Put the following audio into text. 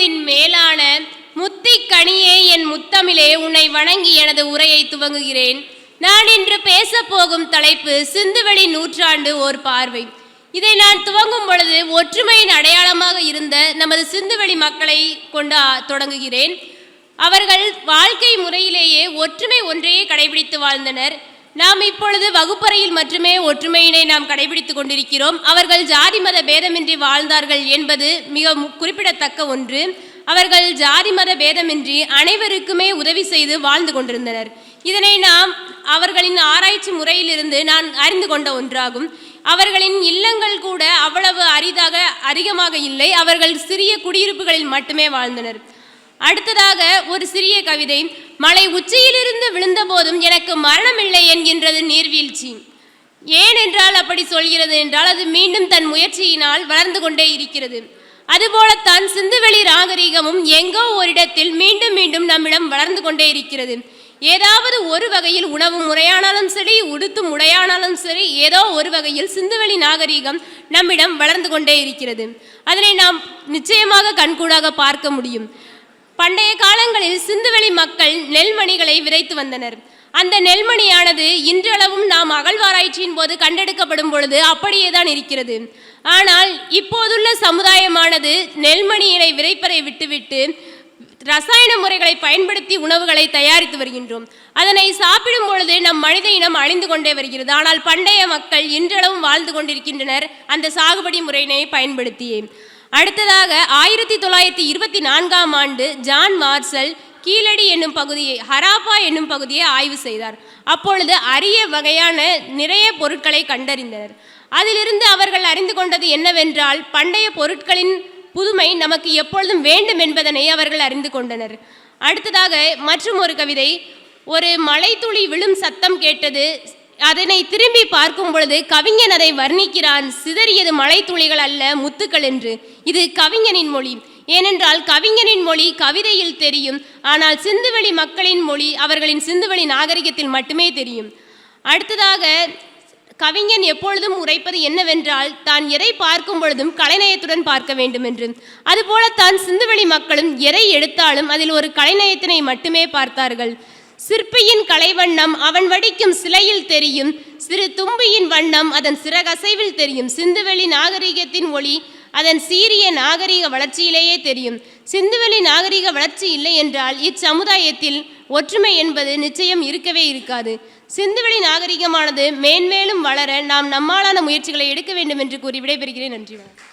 முழுவதின் மேலான முத்திக் கனியே என் முத்தமிழே உன்னை வணங்கி எனது உரையை துவங்குகிறேன். நான் இன்று பேசப்போகும் தலைப்பு சிந்துவெளி நூற்றாண்டு ஓர் பார்வை. இதை நான் துவங்கும் பொழுது ஒற்றுமையின் அடையாளமாக இருந்த நமது சிந்துவெளி மக்களை கொண்டு தொடங்குகிறேன். அவர்கள் வாழ்க்கை முறையிலேயே ஒற்றுமை ஒன்றையே கடைபிடித்து வாழ்ந்தனர். நாம் இப்பொழுது வகுப்பறையில் மட்டுமே ஒற்றுமையினை நாம் கடைபிடித்துக் கொண்டிருக்கிறோம். அவர்கள் ஜாதி மத பேதமின்றி வாழ்ந்தார்கள் என்பது மிக குறிப்பிடத்தக்க ஒன்று. அவர்கள் ஜாதி மத பேதமின்றி அனைவருக்குமே உதவி செய்து வாழ்ந்து கொண்டிருந்தனர். இதனை நாம் அவர்களின் ஆராய்ச்சி முறையிலிருந்து நான் அறிந்து கொண்ட ஒன்றாகும். அவர்களின் இல்லங்கள் கூட அவ்வளவு அரிதாக அதிகமாக இல்லை. அவர்கள் சிறிய குடியிருப்புகளில் மட்டுமே வாழ்ந்தனர். அடுத்ததாக ஒரு சிறிய கவிதை. மலை உச்சியிலிருந்து விழுந்தபோதும் எனக்கு மரணமில்லை என்கின்றது நீர்வீழ்ச்சி. ஏன் என்றால் அப்படி சொல்கிறது என்றால் அது மீண்டும் தன் முயற்சியினால் வளர்ந்து கொண்டே இருக்கிறது. அதுபோலத்தான் சிந்துவெளி நாகரிகமும் எங்கோ ஓரிடத்தில் மீண்டும் மீண்டும் நம்மிடம் வளர்ந்து கொண்டே இருக்கிறது. ஏதாவது ஒரு வகையில் உணவு முறையானாலும் சரி உடுத்தும் உடையானாலும் சரி ஏதோ ஒரு வகையில் சிந்துவெளி நாகரிகம் நம்மிடம் வளர்ந்து கொண்டே இருக்கிறது. அதனை நாம் நிச்சயமாக கண்கூடாக பார்க்க முடியும். பண்டைய காலங்களில் சிந்துவெளி மக்கள் நெல்மணிகளை விதைத்து வந்தனர். அந்த நெல்மணியானது இன்றளவும் நாம் அகழ்வாராய்ச்சியின் போது கண்டெடுக்கப்படும் பொழுது அப்படியே தான் இருக்கிறது. ஆனால் இப்போதுள்ள சமுதாயமானது நெல்மணியினை விதைப்பதை விட்டுவிட்டு ரசாயன முறைகளை பயன்படுத்தி உணவுகளை தயாரித்து வருகின்றோம். அதனை சாப்பிடும் பொழுது நம் மனித இனம் அழிந்து கொண்டே வருகிறது. ஆனால் பண்டைய மக்கள் இன்றளவும் வாழ்ந்து கொண்டிருக்கின்றனர். அந்த சாகுபடி முறையினை பயன்படுத்தியே. அடுத்ததாக ஆயிரத்தி தொள்ளாயிரத்தி இருபத்தி நான்காம் ஆண்டு ஜான் மார்சல் கீழடி என்னும் பகுதியை ஹராப்பா என்னும் பகுதியை ஆய்வு செய்தார். அப்பொழுது அரிய வகையான நிறைய பொருட்களை கண்டறிந்தனர். அதிலிருந்து அவர்கள் அறிந்து கொண்டது என்னவென்றால் பண்டைய பொருட்களின் புதுமை நமக்கு எப்பொழுதும் வேண்டும் என்பதனை அவர்கள் அறிந்து கொண்டனர். அடுத்ததாக மற்றும் ஒரு கவிதை ஒரு மலைத்துளி விழும் சத்தம் கேட்டது அதனை திரும்பி பார்க்கும் பொழுது கவிஞன் அதை வர்ணிக்கிறான் சிதறியது மலைத்துளிகள் அல்ல முத்துக்கள் என்று. இது கவிஞனின் மொழி. ஏனென்றால் கவிஞனின் மொழி கவிதையில் தெரியும் ஆனால் சிந்துவெளி மக்களின் மொழி அவர்களின் சிந்துவெளி நாகரிகத்தில் மட்டுமே தெரியும். அடுத்ததாக கவிஞன் எப்பொழுதும் உரைப்பது என்னவென்றால் தான் எதை பார்க்கும் பொழுதும் கலைநயத்துடன் பார்க்க வேண்டும் என்று. அதுபோல தான் சிந்துவெளி மக்களும் எதை எடுத்தாலும் அதில் ஒரு கலைநயத்தினை மட்டுமே பார்த்தார்கள். சிற்பியின் கலைவண்ணம் அவன் வடிக்கும் சிலையில் தெரியும். சிறு தும்பியின் வண்ணம் அதன் சிறகசைவில் தெரியும். சிந்துவெளி நாகரிகத்தின் ஒளி அதன் சீரிய நாகரிக வளர்ச்சியிலேயே தெரியும். சிந்துவெளி நாகரிக வளர்ச்சி இல்லை என்றால் இச்சமுதாயத்தில் ஒற்றுமை என்பது நிச்சயம் இருக்கவே இருக்காது. சிந்துவெளி நாகரிகமானது மேன்மேலும் வளர நாம் நம்மாலான முயற்சிகளை எடுக்க வேண்டும் என்று கூறி விடைபெறுகிறேன். நன்றி